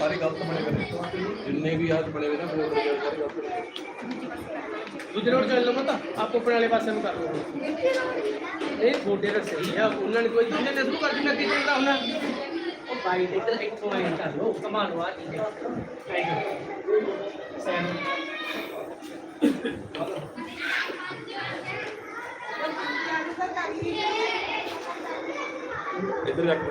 सारे गलत बने हुए जिन्हें भी आज बने हुए ना वो दूसरे रोड चल लो मत। अपने वाले पास कर नहीं छोटे तो सही है। उन्होंने कोई जिन्हें शुरू कर दिया ओ भाई इधर एक तो आई लो। कमाल हुआ इधर जाकर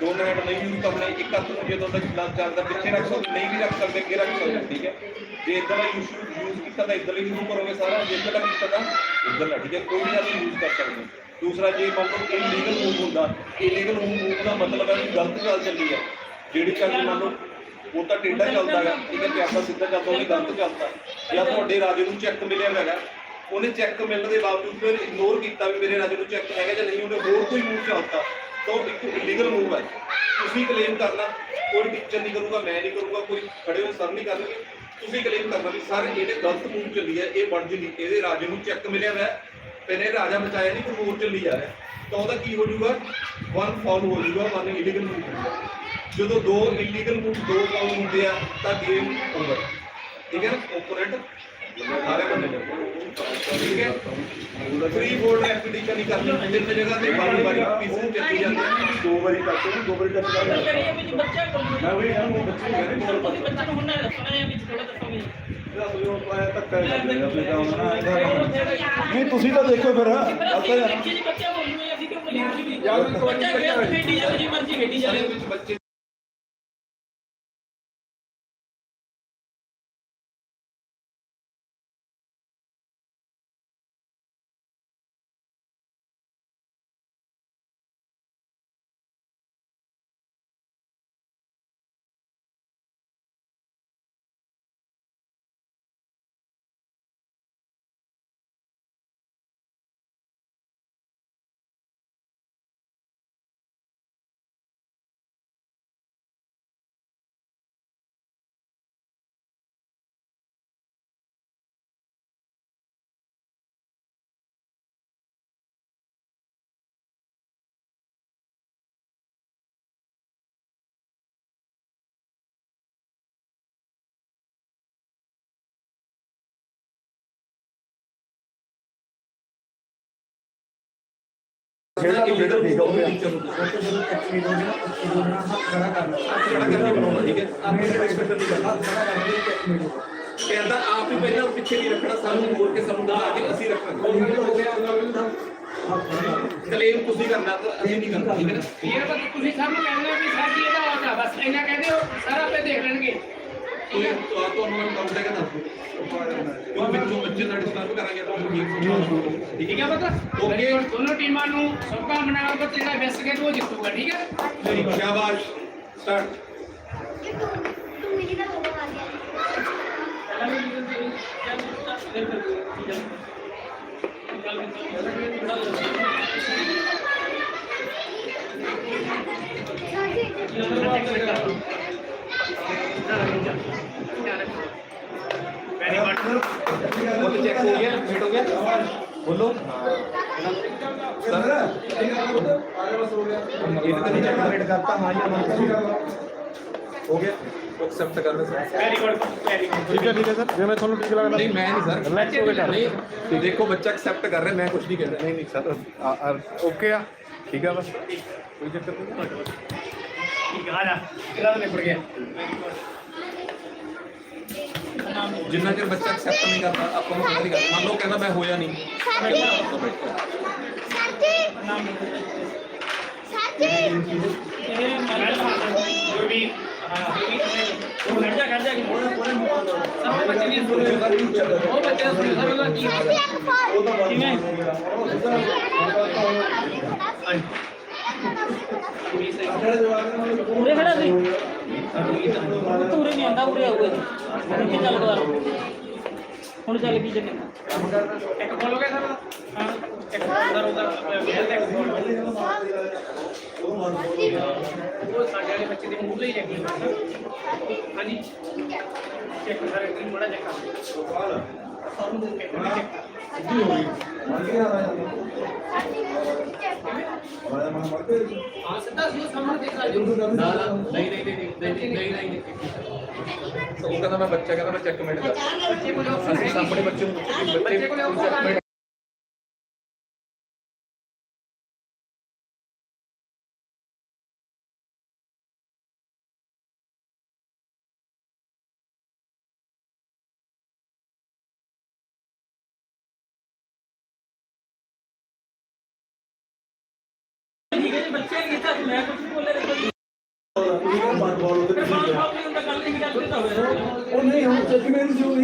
ਦੋਨ ਹੈਂਡ ਨਹੀਂ ਯੂਜ਼ ਕਰਨੇ ਇੱਕ ਹੱਥ ਨੂੰ ਜਦੋਂ ਤੱਕ ਲੰਚ ਚੱਲਦਾ ਪਿੱਛੇ ਰੱਖ ਸਕਦੇ, ਨਹੀਂ ਵੀ ਰੱਖ ਸਕਦੇ, ਅੱਗੇ ਰੱਖ ਸਕਦੇ, ਠੀਕ ਹੈ? ਜੇ ਇੱਧਰ ਦਾ ਯੂਜ਼ ਯੂਜ਼ ਕੀਤਾ ਤਾਂ ਇੱਧਰ ਹੀ ਸ਼ੁਰੂ ਕਰੋਗੇ ਸਾਰਾ, ਜੇ ਇੱਧਰ ਦਾ ਕੀਤਾ ਤਾਂ ਇੱਧਰ ਦਾ ਠੀਕ ਹੈ? ਕੋਈ ਵੀ ਆਦਮੀ ਯੂਜ਼ ਕਰ ਸਕਦੇ। ਦੂਸਰਾ, ਜੇ ਮੰਨ ਲਓ ਇਲੀਗਲ ਮੂਵ ਹੁੰਦਾ ਇਲੀਗਲ ਮੂਵ ਦਾ ਮਤਲਬ ਹੈ ਕਿ ਗਲਤ ਗੱਲ ਚੱਲੀ ਹੈ। ਜਿਹੜੀ ਚੱਲ ਮੰਨ ਲਓ, ਉਹ ਤਾਂ ਟੇਢਾ ਚੱਲਦਾ ਹੈ ਠੀਕ ਹੈ? ਤੇ ਆਪਾਂ ਸਿੱਧਾ ਚੱਲਦਾ ਉਹਨੇ ਗਲਤ ਚੱਲਦਾ। ਜਾਂ ਤੁਹਾਡੇ ਰਾਜੇ ਨੂੰ ਚੈੱਕ ਮਿਲਿਆ ਹੈਗਾ, ਉਹਨੇ ਚੈੱਕ ਮਿਲਣ ਦੇ ਬਾਵਜੂਦ ਫਿਰ ਇਗਨੋਰ ਕੀਤਾ ਵੀ ਮੇਰੇ ਰਾਜੇ ਨੂੰ ਚੈੱਕ ਹੈਗਾ ਜਾਂ ਨਹੀਂ, ਉਹਨੇ ਹੋਰ ਕੋਈ ਮੂਵ ਚੱਲਦਾ। ਤਾਂ ਉਹ ਇੱਕ ਇਲੀਗਲ ਮੂਵ ਹੈ ਤੁਸੀਂ ਕਲੇਮ ਕਰਨਾ ਕੋਈ ਟੀਚਰ ਨਹੀਂ ਕਰੂਗਾ ਮੈਂ ਨਹੀਂ ਕਰੂਗਾ ਕੋਈ ਖੜੇ ਹੋਏ ਸਰ ਨਹੀਂ ਕਰਨਗੇ। ਤੁਸੀਂ ਕਲੇਮ ਕਰਨਾ ਵੀ ਸਰ ਇਹਨੇ ਗਲਤ ਮੂਵ ਚੱਲੀ ਹੈ ਇਹ ਬਣ ਜਲੀ ਇਹਦੇ ਰਾਜੇ ਨੂੰ ਚੈੱਕ ਮਿਲਿਆ ਹੋਇਆ। ਹੈ, ਪਹਿਲੇ ਰਾਜਾ ਬਚਾਇਆ ਨਹੀਂ ਕੋਈ ਹੋਰ ਚੱਲੀ ਜਾ ਰਿਹਾ। ਤਾਂ ਉਹਦਾ ਕੀ ਹੋ ਜਾਊਗਾ? ਵਨ ਫਾਲ ਹੋ ਜਾਊਗਾ ਵਨ ਇਲੀਗਲ ਮੂਵ ਹੋਊਗਾ ਜਦੋਂ ਦੋ ਇਲੀਗਲ ਮੂਵ ਦੋ ਫਾਲ ਹੁੰਦੇ ਆ ਤਾਂ ਗੇਮ ਓਵਰ ਠੀਕ ਹੈ ਨਾ? ਓਪੋਨੈਂਟ ਠੀਕ ਹੈ? ਫ੍ਰੀ ਬੋਰਡ ਐਕਟੀਵਿਟੀ ਨਹੀਂ ਕਰਨੀ ਤਿੰਨ ਜਗ੍ਹਾ ਤੇ? ਵਾਰੀ ਵਾਰੀ ਪੀਸ ਚੱਲੀ ਜਾਂਦੇ ਦੋ ਵਾਰੀ ਕਰਕੇ ਦੋ ਵਾਰੀ ਟੱਚ ਕਰ ਲਿਆ ਮੈਂ ਵੀ ਉਹ ਬੱਚੇ ਨੂੰ ਕਹਿੰਦੇ ਬੋਲ ਪਾ ਬੱਚਾ ਨੂੰ ਹੁਣ ਦੱਸਣਾ ਵਿੱਚ ਥੋੜਾ ਦੱਸੋਗੇ? ਕੋਈ ਹੀ ਕਰਦੇ ਨਾ ਨਹੀਂ ਤੁਸੀਂ ਤਾਂ ਦੇਖੋ ਫਿਰ ਯਾਰ ਬੱਚਾ ਬੋਲੂਗੇ ਅਸੀਂ ਕਿਉਂ ਬੋਲੀਏ ਯਾਰ ਵਾਰੀ ਬੱਚਾ ਖੇਡੀ ਜਾਵੇ ਜੀ ਮਰਜ਼ੀ ਖੇਡੀ ਜਾਵੇ ਵਿੱਚ ਬੱਚੇ ਖੇਡਦਾ ਤੂੰ ਖੇਡ ਠੀਕ ਹੋ ਗਿਆ ਖੜਾ ਕਰਕੇ ਬਣਾਉਣਾ ਠੀਕ ਹੈ ਆਪਣੀ ਐਕਸਪੈਕਟੇਸ਼ਨ ਨਹੀਂ ਕਰਨਾ ਕਹਿੰਦਾ ਆਪ ਹੀ ਪਹਿਲਾਂ ਪਿੱਛੇ ਨਹੀਂ ਰੱਖਣਾ ਸਾਨੂੰ ਮੋੜ ਕੇ ਸਾਨੂੰ ਦਿਖਾ ਕੇ ਅਸੀਂ ਰੱਖਾਂਗੇ। ਕਲੇਮ ਤੁਸੀਂ ਕਰਨਾ ਤਾਂ ਅਸੀਂ ਨਹੀਂ ਕਰਨਾ ਠੀਕ ਹੈ ਨਾ? ਫਿਰ ਬਸ ਤੁਸੀਂ ਸਭ ਨੂੰ ਕਹਿੰਦੇ ਵੀ ਸਾਡੀ ਇਹਦਾ ਆਉਂਦਾ ਬਸ ਇੰਨਾ ਕਹਿੰਦੇ ਹੋ ਸਾਰਾ ਆਪੇ ਦੇਖ ਲੈਣਗੇ। ਤੁਹਾਨੂੰ ਮੈਂ ਕੰਮ ਦੇਗਾ ਦੱਸ ત્રણસો પચીસ ठीक है वेरी गुड वो तो चेक हो गया? हो गया? बोलो। सर वेट करता हाँ या ना हो गया एक्सेप्ट कर लो sir. Very good very good ठीक है ठीक है सर मैं थोड़ा ठीक नहीं मैं नहीं सर। रिलैक्स हो गया नहीं देखो बच्चा एक्सेप्ट कर रहा है मैं कुछ नहीं कह रहा। नहीं नहीं सर। ओके ठीक है बस। कोई चक्कर नहीं। ठीक है आ जा इधर गया ਜਿੰਨਾ ਚਿਰ ਬੱਚਾ ਐਕਸੈਪਟ ਨਹੀਂ ਕਰਦਾ ਆਪਾਂ ਨੂੰ ਕਿਹੜੀ ਗੱਲ ਮੰਨ ਲਓ ਕਹਿੰਦਾ ਮੈਂ ਹੋਇਆ ਨਹੀਂ ਗੁਰਵੀਰ ਉਹ ਖੜ ਜਾ ਖੜ ਜਾ ਸਭ ਬੱਚੇ ਨੇ ਉਹ ਬੱਚੇ ਦਾ ਸੁਣ ਸਭ ਦਾ ਕੀ ਕਿਵੇਂ ਉਰੇ ਖੜਾ ਸੀ ਤੂਰੇ ਨਹੀਂ ਆਂਦਾ ਉਰੇ ਆਊਗਾ ਜੀ। ਹੁਣ ਕੀ ਚੱਲ ਦੁਬਾਰਾ। ਹੁਣ ਚੱਲ ਕੀ ਚੱਲ ਇੱਕ ਬੋਲ ਹੋ ਹਾਂ, ਇੱਕ ਉਧਰ ਉਧਰ ਮਿਲ ਬੋਲ ਉਹ ਸਾਡੇ ਵਾਲੇ ਬੱਚੇ ਦੇ ਮੂੰਹ ਲਈ ਲੱਗੀ ਹਾਂਜੀ। ਚੈੱਕ ਕਰ ਇੱਕ ਬੜਾ ਚੈੱਕ ਕਰ ਹਾਂ ਸਿੱਧਾ ਸੀ ਸਾਹਮਣੇ ਦੇਖ ਲਾ ਜੀ ਨਹੀਂ ਨਹੀਂ ਨਹੀਂ ਨਹੀਂ ਨਹੀਂ ਨਹੀਂ ਉਹ ਕਹਿੰਦਾ ਮੈਂ ਬੱਚਾ ਕਹਿੰਦਾ ਮੈਂ ਚੈੱਕਮੇਟ ਕਰ ਬੱਚੇ ਕੋਲ ਅਸੀਂ ਸਾਹਮਣੇ ਬੱਚੇ ਨੂੰ ਬੱਚੇ ਬੱਚੇ ਕੋਲੇ ਉਹ ਠੀਕ ਹੈ ਜੀ ਬੱਚੇ ਨਹੀਂ ਤਾਂ ਮੈਂ ਕੁਝ ਨਹੀਂ ਬੋਲੇ ਦੇਖੋ ਜੀ ਤੁਸੀਂ ਬਾਲ ਬਾਲ ਉਹਦੇ ਫਿਰ ਪਿੱਛੇ ਬਾਲ ਗਿਆ। ਬਾਲ ਨਹੀਂ ਹੁੰਦਾ ਗੱਲ ਨਹੀਂ ਗੱਲ ਤਾਂ ठीक नहीं हम जजमेंट जो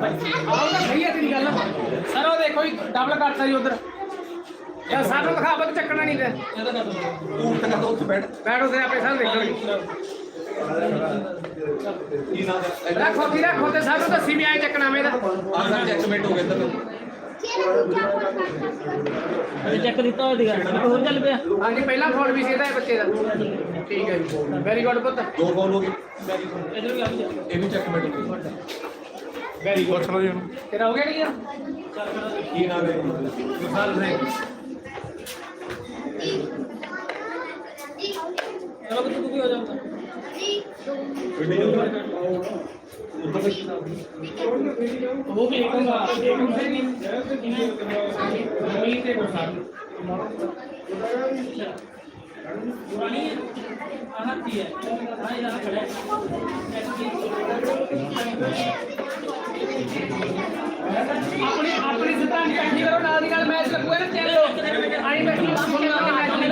ਦੋ ਤਾਂ ਸਹੀ ਹੈ ਤੇਰੀ ਗੱਲ। ਸਰ ਉਹ ਦੇਖੋ ਜੀ ਡਬਲ ਕਰਤਾ ਜੀ ਉਧਰ। ਯਾਰ ਸਾਨੂੰ ਦਿਖਾਵਤ ਚੱਕਣਾ ਨਹੀਂ ਤੇ ਇਹਦਾ ਕਰ ਦੋ ਤੂੰ ਉੱਠ ਕੇ ਉੱਥੇ ਬੈਠ ਬੈਠੋ ਤੇ ਆਪੇ ਸਾਨੂੰ ਦੇਖਣਗੇ ਕੀ ਹੈ ਰੱਖੋ ਕੀ ਰੱਖੋ ਤੇ ਸਾਨੂੰ ਦੱਸੀ ਵੀ ਆਏ ਚੱਕਣਾ ਮੇਰਾ ਆ ਸਰ ਚੈੱਕਮੇਟ ਹੋ ਗਿਆ ਤਾਂ ਚੈੱਕ ਦਿੱਤਾ ਹੋਇਆ ਸੀਗਾ ਹੋਰ ਚੱਲ ਪਿਆ। ਹਾਂਜੀ ਪਹਿਲਾ ਫੋਨ ਵੀ ਸੀ ਇਹਦਾ ਇਹ ਬੱਚੇ ਦਾ। ਠੀਕ ਹੈ ਜੀ। ਵੈਰੀ ਗੁੱਡ ਪੁੱਤ। ਦੋ ਫੋਨ ਹੋ ਗਏ। ਇਧਰ ਵੀ ਆ ਗਿਆ ਇਹ ਵੀ ਚੈੱਕਮੇਟ ਹੋ ਗਿਆ ਵੈਰੀ ਗੁੱਡ ਪੁੱਛ ਲਓ ਜੀ ਉਹਨੂੰ ਤੇਰਾ ਹੋ ਗਿਆ ਕਿ ਯਾਰ ਕੀ ਨਾਮ ਹੈ ਮਿਸਾਲ ਸੇ ਚਲੋ ਤੂੰ ਵੀ ਹੋ ਜਾਊਗਾ वो भी देखूंगा देखूंगा नहीं वही से बोल ਪੁਰਾਣੀ ਆਹ ਕੀ ਆਪਣੇ ਆਪਣੇ ਸਿੱਧਾਂ ਦੀ ਕਰੋ, ਨਾਲ ਦੀ ਨਾਲ ਮੈਚ ਲੱਗੂਗਾ ਨਾ ਚੈਲੋ ਆਈ ਬੈਠੀ ਸੁਣਨਾ ਮੈਚ ਨਹੀਂ